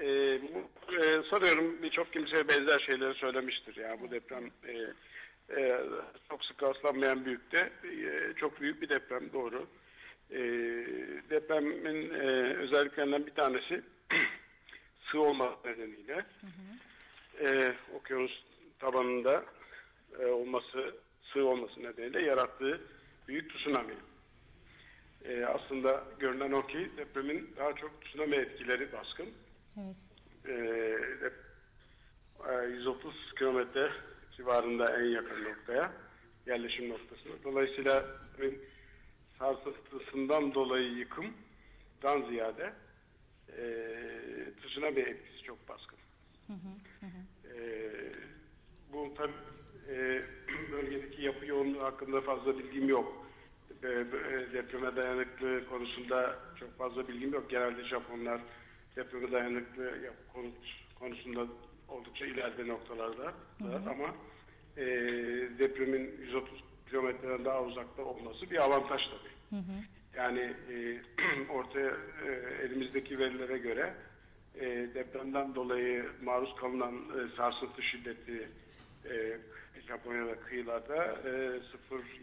e, e, sanıyorum birçok kimseye benzer şeyleri söylemiştir. Yani bu deprem e, e, çok sık rastlanmayan büyükte e, çok büyük bir deprem doğru. E, depremin e, özelliklerinden bir tanesi sığ olma nedeniyle e, okyanus tabanında e, olması sığ olması nedeniyle yarattığı büyük tsunami. E, aslında görünen o ki depremin daha çok tsunami etkileri baskın. Evet. E, e, 130 kilometre civarında en yakın noktaya yerleşim noktasına. Dolayısıyla sarsıntısından dolayı yıkımdan ziyade e, tsunami etkisi çok baskın. E, bu tabi e, bölgedeki yapı yoğunluğu hakkında fazla bilgim yok. E, e, depreme dayanıklı konusunda çok fazla bilgim yok. Genelde Japonlar depreme dayanıklı konusunda oldukça ileride noktalarda ama e, depremin 130 kilometreden daha uzakta olması bir avantaj tabii. Yani e, ortaya e, elimizdeki verilere göre e, depremden dolayı maruz kalınan e, sarsıntı şiddeti e, Japonya'da kıyılarda e,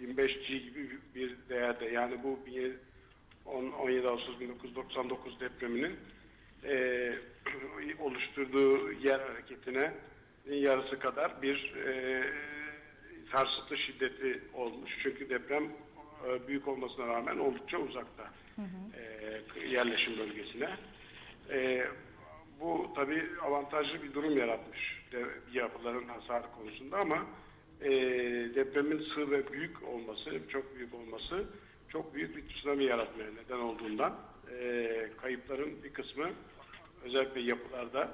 0.25 G gibi bir değerde. Yani bu 10, 17 Ağustos 1999 depreminin e, oluşturduğu yer hareketine yarısı kadar bir e, sarsıntı şiddeti olmuş. Çünkü deprem e, büyük olmasına rağmen oldukça uzakta E, yerleşim bölgesine. E, bu tabi avantajlı bir durum yaratmış de, yapıların hasar konusunda ama e, depremin sığ ve büyük olması, çok büyük olması çok büyük bir tsunami yaratmaya neden olduğundan e, kayıpların bir kısmı özellikle yapılarda,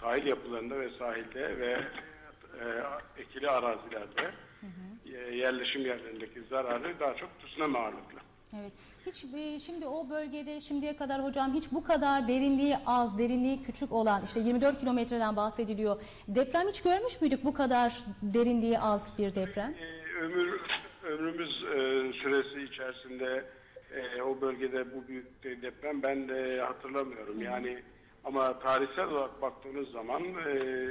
sahil yapılarında ve sahilde ve e, ekili arazilerde hı hı. yerleşim yerlerindeki zararı daha çok tsunami ağırlıklı. Evet. Hiç e, şimdi o bölgede şimdiye kadar hocam hiç bu kadar derinliği az, derinliği küçük olan işte 24 kilometreden bahsediliyor. Deprem hiç görmüş müydük bu kadar derinliği az bir deprem? Ee, ömür ömrümüz e, süresi içerisinde e, o bölgede bu büyük deprem ben de hatırlamıyorum. Yani ama tarihsel olarak baktığınız zaman e,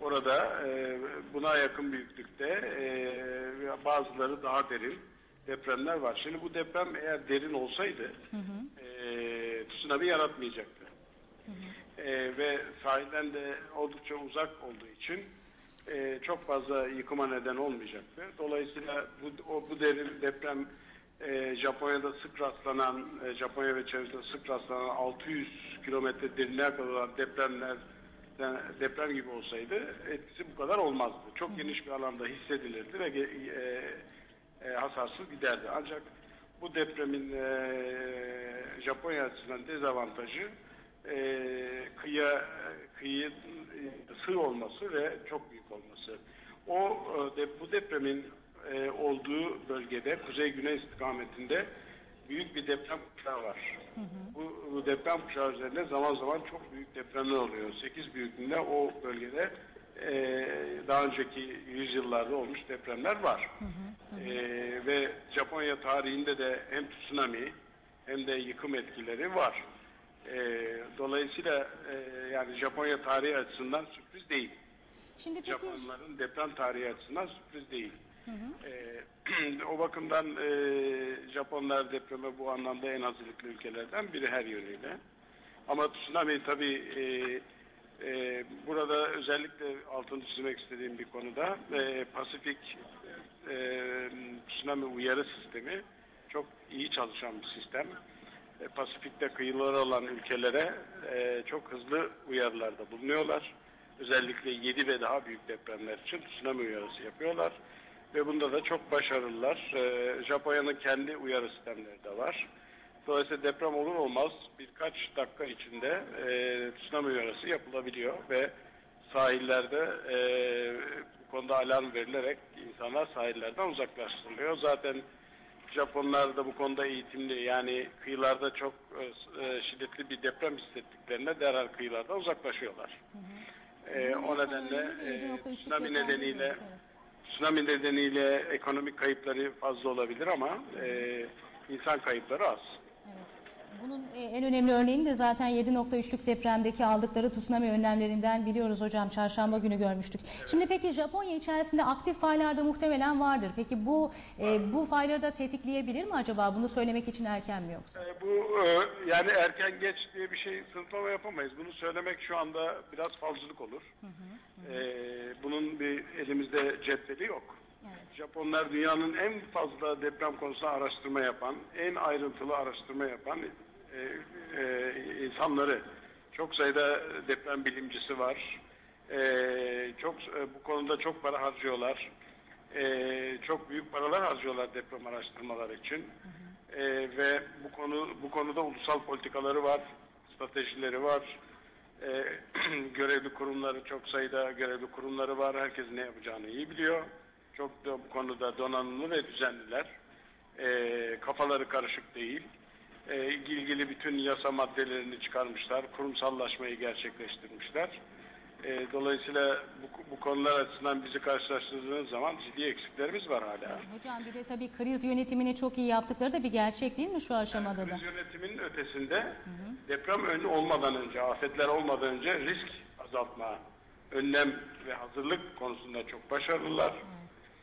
orada e, buna yakın büyüklükte e, bazıları daha derin depremler var. Şimdi bu deprem eğer derin olsaydı hı hı. E, tsunami yaratmayacaktı. Hı hı. E, ve sahilden de oldukça uzak olduğu için e, çok fazla yıkıma neden olmayacaktı. Dolayısıyla bu, o, bu derin deprem e, Japonya'da sık rastlanan, e, Japonya ve çevresinde sık rastlanan 600 kilometre derinliğe kadar olan depremler yani deprem gibi olsaydı etkisi bu kadar olmazdı. Çok geniş bir alanda hissedilirdi ve e, e, hasarsız giderdi. Ancak bu depremin e, Japonya açısından dezavantajı e, kıyıya kıyı sığ olması ve çok büyük olması. O e, de, bu depremin e, olduğu bölgede kuzey-güney istikametinde büyük bir deprem kuşağı var. Hı hı. Bu, bu deprem kuşağı üzerinde zaman zaman çok büyük depremler oluyor. 8 büyüklüğünde o bölgede e, daha önceki yüzyıllarda olmuş depremler var. Hı hı hı. E, ve Japonya tarihinde de hem tsunami hem de yıkım etkileri var. E, dolayısıyla e, yani Japonya tarihi açısından sürpriz değil. Şimdi peki... Japonların deprem tarihi açısından sürpriz değil. Hı. E, o bakımdan e, Japonlar depreme bu anlamda en hazırlıklı ülkelerden biri her yönüyle. Ama tsunami tabii e, e, burada özellikle altını çizmek istediğim bir konuda e, Pasifik e, tsunami uyarı sistemi çok iyi çalışan bir sistem. E, Pasifik'te kıyıları olan ülkelere e, çok hızlı uyarılarda bulunuyorlar. Özellikle 7 ve daha büyük depremler için tsunami uyarısı yapıyorlar. Ve bunda da çok başarılılar. E, Japonya'nın kendi uyarı sistemleri de var. Dolayısıyla deprem olur olmaz birkaç dakika içinde e, tsunami uyarısı yapılabiliyor ve sahillerde e, bu konuda alarm verilerek insanlar sahillerden uzaklaştırılıyor. Zaten Japonlar da bu konuda eğitimli yani kıyılarda çok e, e şiddetli bir deprem hissettiklerine derhal kıyılardan uzaklaşıyorlar. Hı hı. E, o nedenle e, tsunami nedeniyle evet. Tsunami nedeniyle ekonomik kayıpları fazla olabilir ama e, insan kayıpları az. Bunun e, en önemli örneğini de zaten 7.3'lük depremdeki aldıkları tsunami önlemlerinden biliyoruz hocam. Çarşamba günü görmüştük. Şimdi peki Japonya içerisinde aktif faylar da muhtemelen vardır. Peki bu e, bu fayları da tetikleyebilir mi acaba? Bunu söylemek için erken mi yoksa? E, bu e, yani erken geç diye bir şey sınıflama yapamayız. Bunu söylemek şu anda biraz falcılık olur. E, bunun bir elimizde cetveli yok. Evet. Japonlar dünyanın en fazla deprem konusunda araştırma yapan, en ayrıntılı araştırma yapan e, e, insanları. Çok sayıda deprem bilimcisi var. E, çok e, bu konuda çok para harcıyorlar. E, çok büyük paralar harcıyorlar deprem araştırmaları için. E, ve bu konu bu konuda ulusal politikaları var, stratejileri var. E, görevli kurumları çok sayıda görevli kurumları var. Herkes ne yapacağını iyi biliyor. Çok da bu konuda donanımlı ve düzenliler. E, kafaları karışık değil. E, ilgili bütün yasa maddelerini çıkarmışlar. Kurumsallaşmayı gerçekleştirmişler. E, dolayısıyla bu, bu konular açısından bizi karşılaştırdığınız zaman ciddi eksiklerimiz var hala. Hocam bir de tabii kriz yönetimini çok iyi yaptıkları da bir gerçek değil mi şu aşamada da? Kriz yönetiminin ötesinde deprem önü olmadan önce, afetler olmadan önce risk azaltma, önlem ve hazırlık konusunda çok başarılılar.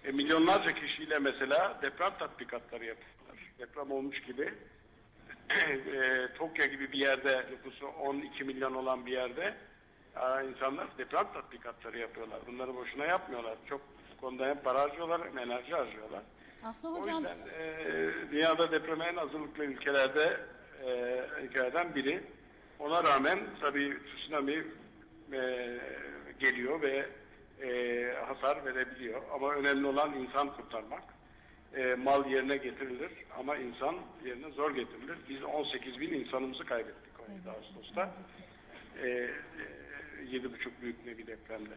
E, milyonlarca kişiyle mesela deprem tatbikatları yapıyorlar. Deprem olmuş gibi e, Tokyo gibi bir yerde nüfusu 12 milyon olan bir yerde e, insanlar deprem tatbikatları yapıyorlar. Bunları boşuna yapmıyorlar. Çok konuda hem para harcıyorlar hem enerji harcıyorlar. Aslında O hocam yüzden e, dünyada depreme en hazırlıklı ülkelerde e, ülkelerden biri. Ona rağmen tabii tsunami e, geliyor ve e, hasar verebiliyor. Ama önemli olan insan kurtarmak. E, mal yerine getirilir ama insan yerine zor getirilir. Biz 18 bin insanımızı kaybettik 17 Ağustos'ta. E, e, 7,5 büyüklüğünde bir depremde.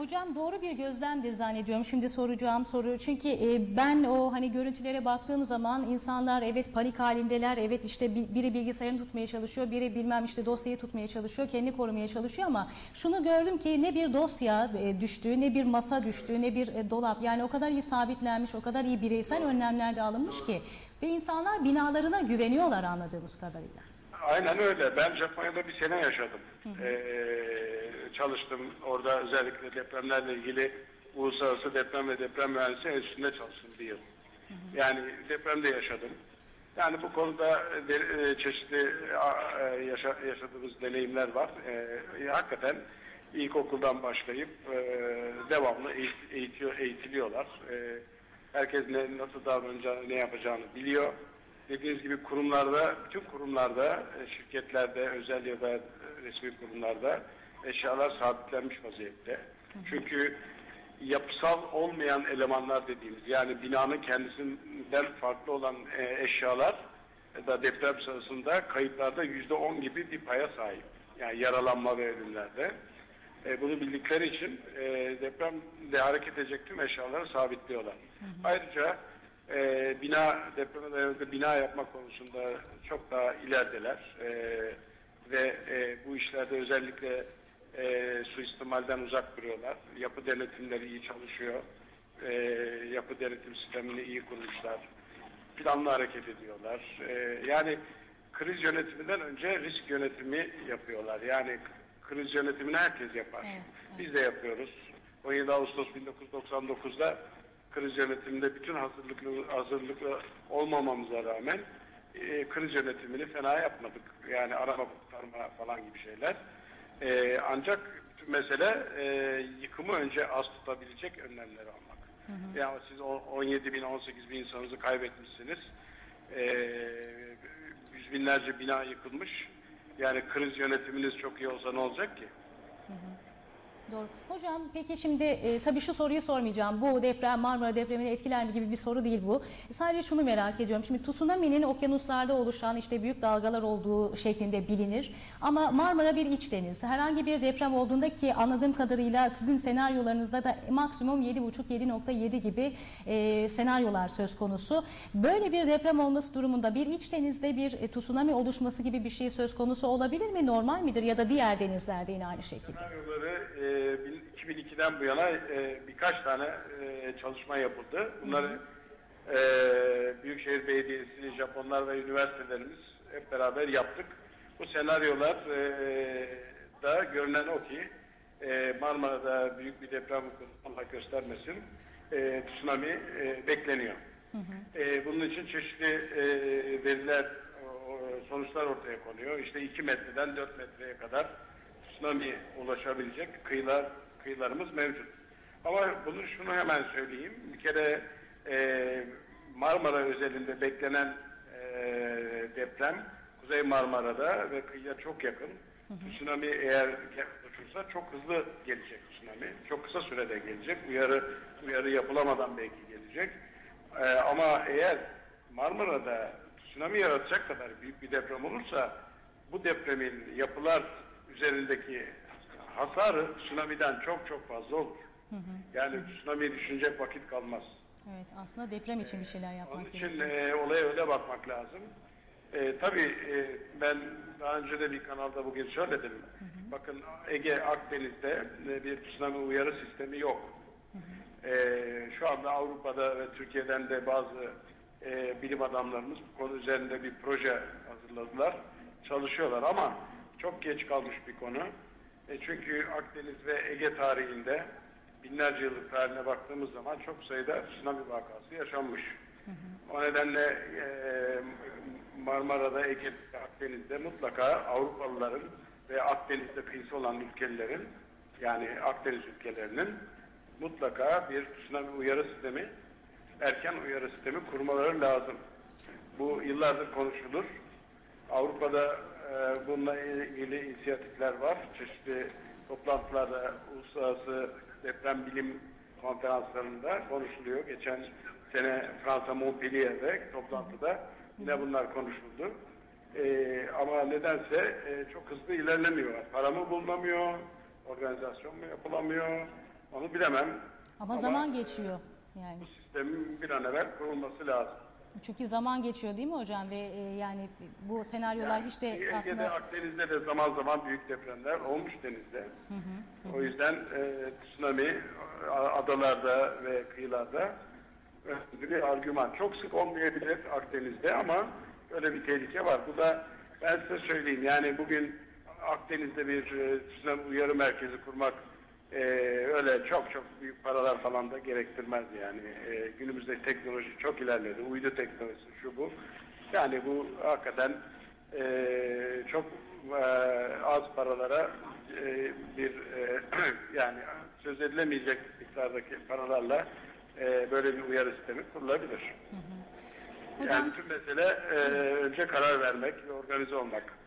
Hocam doğru bir gözlemdir zannediyorum. Şimdi soracağım soru. Çünkü e, ben o hani görüntülere baktığım zaman insanlar evet panik halindeler. Evet işte bi- biri bilgisayarını tutmaya çalışıyor, biri bilmem işte dosyayı tutmaya çalışıyor, kendini korumaya çalışıyor ama şunu gördüm ki ne bir dosya e, düştü, ne bir masa düştü, ne bir e, dolap. Yani o kadar iyi sabitlenmiş, o kadar iyi bireysel önlemler de alınmış ki ve insanlar binalarına güveniyorlar anladığımız kadarıyla. Aynen öyle. Ben Japonya'da bir sene yaşadım. Ee, çalıştım. Orada özellikle depremlerle ilgili Uluslararası Deprem ve Deprem Mühendisliği Enstitüsü'nde çalıştım bir yıl. Yani depremde yaşadım. Yani bu konuda de, çeşitli e, yaşa, yaşadığımız deneyimler var. E, hakikaten ilkokuldan başlayıp e, devamlı eğit- eğitiyor, eğitiliyorlar. E, herkes ne, nasıl davranacağını, ne yapacağını biliyor. Dediğiniz gibi kurumlarda, bütün kurumlarda, e, şirketlerde, özel ya da e, resmi kurumlarda eşyalar sabitlenmiş vaziyette. Çünkü yapısal olmayan elemanlar dediğimiz yani binanın kendisinden farklı olan e, eşyalar da deprem sırasında kayıplarda yüzde on gibi bir paya sahip. Yani yaralanma ve ölümlerde. E, bunu bildikleri için e, depremde hareket edecek tüm eşyaları sabitliyorlar. Ayrıca e, bina depreme dayanıklı bina yapma konusunda çok daha ilerideler. E, ve e, bu işlerde özellikle e, suistimalden uzak duruyorlar. Yapı denetimleri iyi çalışıyor. E, yapı denetim sistemini iyi kurmuşlar. Planlı hareket ediyorlar. E, yani kriz yönetiminden önce risk yönetimi yapıyorlar. Yani kriz yönetimini herkes yapar. Evet, Biz de yapıyoruz. 17 Ağustos 1999'da kriz yönetiminde bütün hazırlıklı hazırlıklı olmamamıza rağmen e, kriz yönetimini fena yapmadık. Yani arama kurtarma falan gibi şeyler. E, ancak mesele e, yıkımı önce az tutabilecek önlemleri almak. Yani siz o- 17 bin, 18 bin insanınızı kaybetmişsiniz. E, yüz binlerce bina yıkılmış. Yani kriz yönetiminiz çok iyi olsa ne olacak ki? Doğru. Hocam peki şimdi e, tabii şu soruyu sormayacağım. Bu deprem Marmara depremini etkiler mi gibi bir soru değil bu. Sadece şunu merak ediyorum. Şimdi tsunami'nin okyanuslarda oluşan işte büyük dalgalar olduğu şeklinde bilinir. Ama Marmara bir iç deniz. Herhangi bir deprem olduğunda ki anladığım kadarıyla sizin senaryolarınızda da maksimum 7,5-7,7 gibi e, senaryolar söz konusu. Böyle bir deprem olması durumunda bir iç denizde bir e, tsunami oluşması gibi bir şey söz konusu olabilir mi? Normal midir? Ya da diğer denizlerde yine aynı şekilde. Senaryoları e, 2002'den bu yana e, birkaç tane e, çalışma yapıldı. Bunları e, Büyükşehir Belediyesi, Japonlar ve üniversitelerimiz hep beraber yaptık. Bu senaryolar e, da görünen o ki e, Marmara'da büyük bir deprem Allah göstermesin e, tsunami e, bekleniyor. E, bunun için çeşitli e, veriler, sonuçlar ortaya konuyor. İşte 2 metreden 4 metreye kadar tsunami ulaşabilecek kıyılar kıyılarımız mevcut. Ama bunu şunu hemen söyleyeyim. Bir kere e, Marmara özelinde beklenen e, deprem Kuzey Marmara'da ve kıyıya çok yakın. Tsunami eğer oluşursa çok hızlı gelecek tsunami. Çok kısa sürede gelecek. Uyarı uyarı yapılamadan belki gelecek. E, ama eğer Marmara'da tsunami yaratacak kadar büyük bir deprem olursa bu depremin yapılar üzerindeki hasarı tsunami'den çok çok fazla olur. Yani tsunami düşünecek vakit kalmaz. Evet aslında deprem için bir şeyler Onun yapmak için gerekiyor. e, olaya öyle bakmak lazım. E, tabii e, ben daha önce de bir kanalda bugün söyledim. Bakın Ege Akdeniz'de e, bir tsunami uyarı sistemi yok. E, şu anda Avrupa'da ve Türkiye'den de bazı e, bilim adamlarımız bu konu üzerinde bir proje hazırladılar. Çalışıyorlar ama çok geç kalmış bir konu. E, çünkü Akdeniz ve Ege tarihinde binlerce yıllık tarihine baktığımız zaman çok sayıda tsunami vakası yaşanmış. O nedenle e, Marmara'da, Ege, Akdeniz'de mutlaka Avrupalıların ve Akdeniz'de kıyısı olan ülkelerin yani Akdeniz ülkelerinin mutlaka bir tsunami uyarı sistemi, erken uyarı sistemi kurmaları lazım. Bu yıllardır konuşulur. Avrupa'da e, bununla ilgili inisiyatifler var. Çeşitli toplantılarda, uluslararası deprem bilim konferanslarında konuşuluyor. Geçen sene Fransa Montpellier'de toplantıda yine bunlar konuşuldu. E, ama nedense e, çok hızlı ilerlemiyor. Para mı bulunamıyor, organizasyon mu yapılamıyor, onu bilemem. Ama zaman geçiyor yani. Bu sistemin bir an evvel kurulması lazım. Çünkü zaman geçiyor değil mi hocam ve e, yani bu senaryolar hiç de Ege'de, aslında Akdeniz'de de zaman zaman büyük depremler olmuş denizde. O yüzden e, tsunami adalarda ve kıyılarda bir argüman. Çok sık olmayabilir Akdeniz'de ama öyle bir tehlike var. Bu da ben size söyleyeyim yani bugün Akdeniz'de bir e, tsunami uyarı merkezi kurmak e, öyle çok çok büyük paralar falan da gerektirmez yani. E, günümüzde teknoloji çok ilerledi. Uydu teknolojisi şu bu. Yani bu hakikaten e, çok e, az paralara e, bir e, yani söz edilemeyecek miktardaki paralarla e, böyle bir uyarı sistemi kurulabilir. hocam Yani tüm mesele e, önce karar vermek ve organize olmak.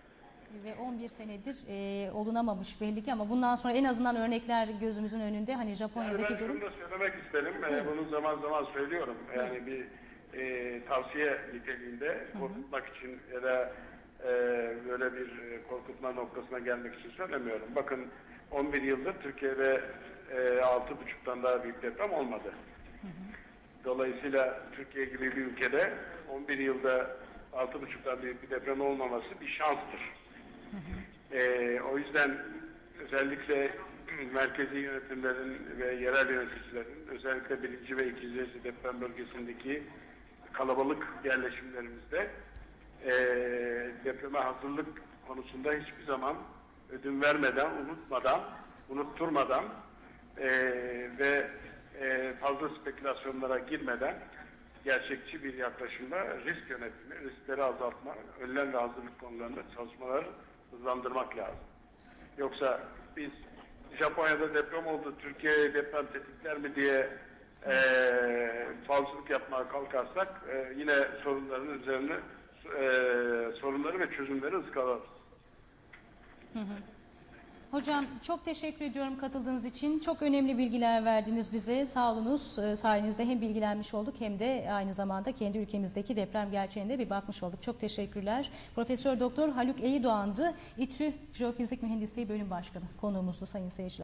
Ve 11 senedir e, olunamamış belli ki ama bundan sonra en azından örnekler gözümüzün önünde hani Yani Japonya'daki ben durum da söylemek isterim. Ee, bunu zaman zaman söylüyorum. Yani bir e, tavsiye niteliğinde korkutmak için ya da e, böyle bir e, korkutma noktasına gelmek için söylemiyorum. Bakın 11 yıldır Türkiye'de e, 6,5'tan daha büyük deprem olmadı. Dolayısıyla Türkiye gibi bir ülkede 11 yılda 6,5'tan büyük bir deprem olmaması bir şanstır. Ee, o yüzden özellikle merkezi yönetimlerin ve yerel yöneticilerin özellikle birinci ve ikinci deprem bölgesindeki kalabalık yerleşimlerimizde ee, depreme hazırlık konusunda hiçbir zaman ödün vermeden, unutmadan, unutturmadan ee, ve ee, fazla spekülasyonlara girmeden gerçekçi bir yaklaşımla risk yönetimi, riskleri azaltma, önlem ve hazırlık konularında çalışmaları hızlandırmak lazım. Yoksa biz Japonya'da deprem oldu, Türkiye'ye deprem tetikler mi diye eee falcılık yapmaya kalkarsak eee, yine sorunların üzerine eee, sorunları ve çözümleri ıskalarız. Hocam çok teşekkür ediyorum katıldığınız için. Çok önemli bilgiler verdiniz bize. Sağ olunuz. Ee, Sayenizde hem bilgilenmiş olduk hem de aynı zamanda kendi ülkemizdeki deprem gerçeğine bir bakmış olduk. Çok teşekkürler. Profesör Doktor Haluk Eydoğan'dı. İTÜ Jeofizik Mühendisliği Bölüm Başkanı konuğumuzdu sayın seyirciler.